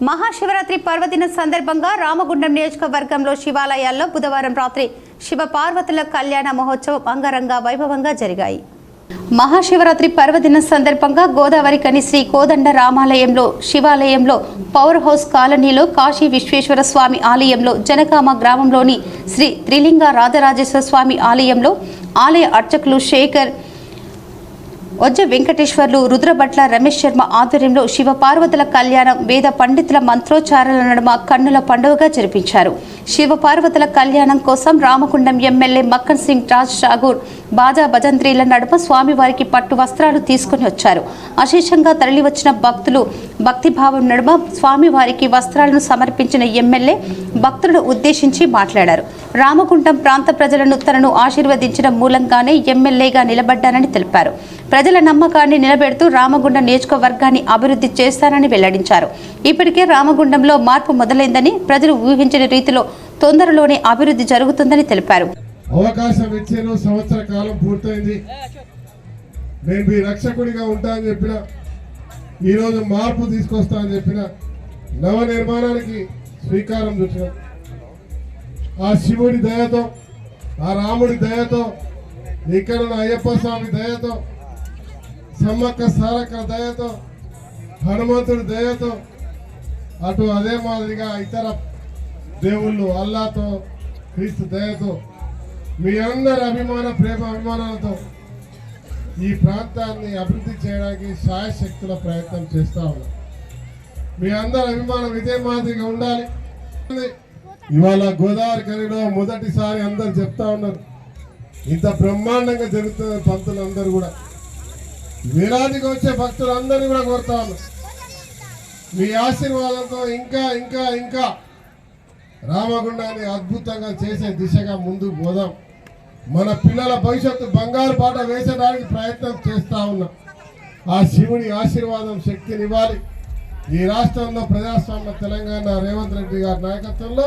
మహాశివరాత్రి పర్వదిన సందర్భంగా రామగుండం నియోజకవర్గంలో శివాలయాల్లో బుధవారం రాత్రి శివ పార్వతుల కళ్యాణ మహోత్సవం అంగరంగ వైభవంగా జరిగాయి. మహాశివరాత్రి పర్వదిన సందర్భంగా గోదావరి కని శ్రీ కోదండ రామాలయంలో శివాలయంలో పవర్ హౌస్ కాలనీలో కాశీ విశ్వేశ్వర స్వామి ఆలయంలో జనగామ గ్రామంలోని శ్రీ త్రిలింగ రాజరాజేశ్వర స్వామి ఆలయంలో ఆలయ అర్చకులు శేఖర్ వజ్ర వెంకటేశ్వర్లు రుద్రభట్ల రమేష్ శర్మ ఆధ్వర్యంలో శివ పార్వతుల కళ్యాణం వేద పండితుల మంత్రోచ్చారాల నడుమ కన్నుల పండుగగా జరిపించారు. శివ పార్వతుల కళ్యాణం కోసం రామకుండం ఎమ్మెల్యే మక్కన్ సింగ్ రాజ్ ఠాగూర్ బాజా భజంత్రీల నడుమ స్వామివారికి పట్టు వస్త్రాలు తీసుకుని వచ్చారు. అశేషంగా తరలివచ్చిన భక్తులు భక్తిభావం నడుమ స్వామివారికి వస్త్రాలను సమర్పించిన ఎమ్మెల్యే భక్తులను ఉద్దేశించి మాట్లాడారు. రామకుంటం ప్రాంత ప్రజలను తనను ఆశీర్వదించడం మూలంగానే ఎమ్మెల్యేగా నిలబడ్డానని తెలిపారు. ప్రజల నమ్మకాన్ని నిలబెడుతూ రామగుండం నియోజకవర్గాన్ని అభివృద్ధి చేస్తానని వెల్లడించారు. ఇప్పటికే రామగుండంలో మార్పు మొదలైందని ప్రజలు ఊహించిన రీతిలో తొందరలోనే అభివృద్ధి జరుగుతుందని తెలిపారు. అవకాశం సంవత్సర కాలం పూర్తయింది. నేను మీ రక్షకుడిగా ఉంటా అని చెప్పిన ఈరోజు మార్పు తీసుకొస్తా అని చెప్పిన నవ నిర్మాణానికి శ్రీకారం చుట్టిన. ఆ శివుడి దయతో ఆ రాముడి దయతో ఇక్కడ అయ్యప్ప స్వామి దయతో సమ్మక్క సారక్క దయతో హనుమంతుడి దయతో అటు అదే మాదిరిగా ఇతర దేవుళ్ళు అల్లాతో క్రీస్తు దయతో మీ అందరి అభిమాన ప్రేమ అభిమానాలతో ఈ ప్రాంతాన్ని అభివృద్ధి చేయడానికి శాయశక్తుల ప్రయత్నం చేస్తా ఉన్నాం. మీ అందరి అభిమానం ఇదే మాదిరిగా ఉండాలి. ఇవాళ గోదావరి కనిలో మొదటిసారి అందరు చెప్తా ఉన్నారు. ఇంత బ్రహ్మాండంగా జరుగుతున్న పంతులందరూ కూడా. వేలాదిగా వచ్చే భక్తులు భక్తులందరినీ కూడా కోరుతా ఉన్నారు. మీ ఆశీర్వాదంతో ఇంకా ఇంకా ఇంకా రామగుండాన్ని అద్భుతంగా చేసే దిశగా ముందుకు పోదాం. మన పిల్లల భవిష్యత్తు బంగారు పాట వేసడానికి ప్రయత్నం చేస్తా ఉన్నాం. ఆ శివుని ఆశీర్వాదం శక్తినివ్వాలి ఈ రాష్ట్రంలో ప్రజాస్వామ్య తెలంగాణ రేవంత్ రెడ్డి గారి నాయకత్వంలో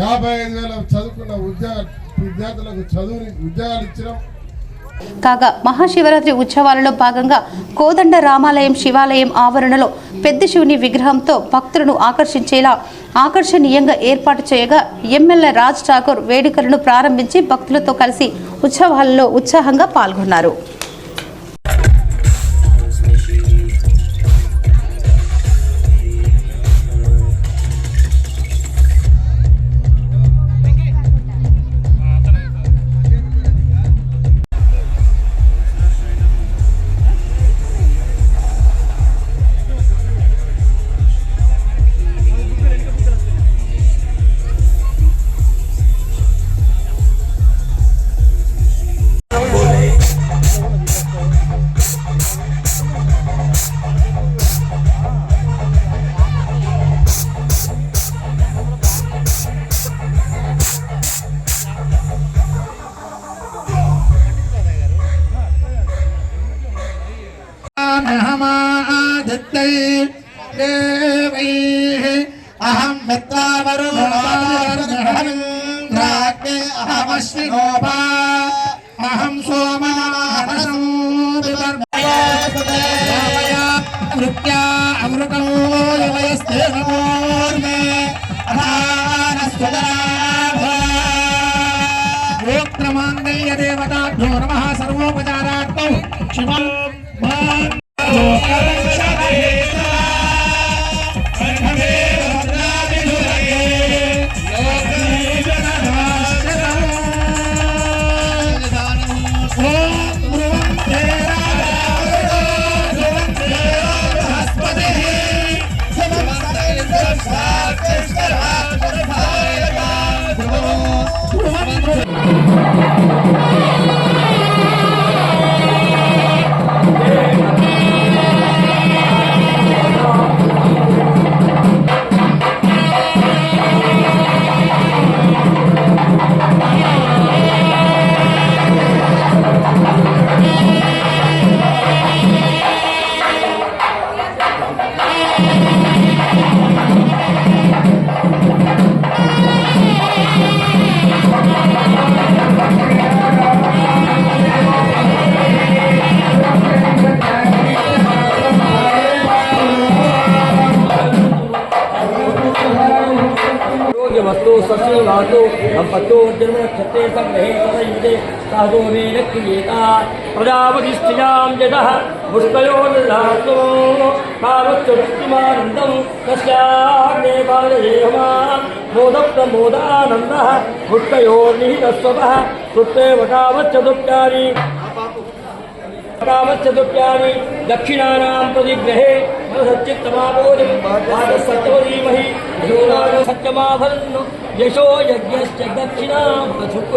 యాభై ఐదు వేల చదువుకున్న ఉద్యోగ విద్యార్థులకు చదువు ఉద్యోగాలు ఇచ్చినాం. కాగా మహాశివరాత్రి ఉత్సవాలలో భాగంగా కోదండ రామాలయం శివాలయం ఆవరణలో పెద్ద శివుని విగ్రహంతో భక్తులను ఆకర్షించేలా ఆకర్షణీయంగా ఏర్పాటు చేయగా ఎమ్మెల్యే రాజ్ ఠాకూర్ వేడుకలను ప్రారంభించి భక్తులతో కలిసి ఉత్సవాలలో ఉత్సాహంగా పాల్గొన్నారు. देवैः अहं मित्रावरुणाग्ने अहमश्विनोपा अहं सोमनाहनसंवितर्मया अमृतो यवयस्ते नमोर्मे गोत्रमाङ्गल्यदेवताभ्यो नमः। मस्तो सत्यो लातो हम पत्तो निर्मक्षते सब नहीं रहे सदयुते साधो मे नक्रियेता प्रजापतिष्ठियाँ यतः पुष्पयो निर्धातो तावच्चुष्टिमानन्दं तस्याग्ने नहीं मोदप्रमोदानन्दः सुते कृत्ते वटावच्चतुप्यानि रामश्चतुर्यामि दक्षिणा प्रतिग्रहे सच्चित्तमापोदीमहि यशो यज्ञश्च दक्षिणां पथुक्